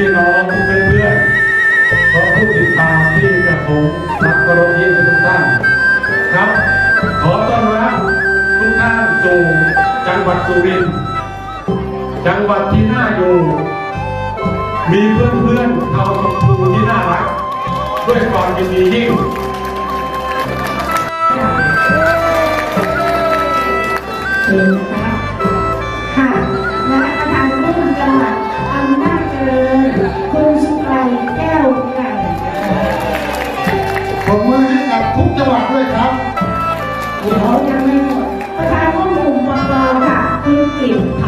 ที่น้องเพื่อนเๆและผู้ติดตามที่จะผมรักกรมยิ่งทุกท่านครับ ขอต้อนรับทุกท่านสู่จังหวัดสุรินทร์จังหวัดที่น่าอยู่ มีเพื่อนเพื่อนเชาวชมพูที่น่ารัก ด้วยความยินดียิ่งเผมมือให้กับทุกจังหวัดด้วยครับขอบคุณมากประธานข้อมูงปปค่ะคุณกลิ่นค่ะ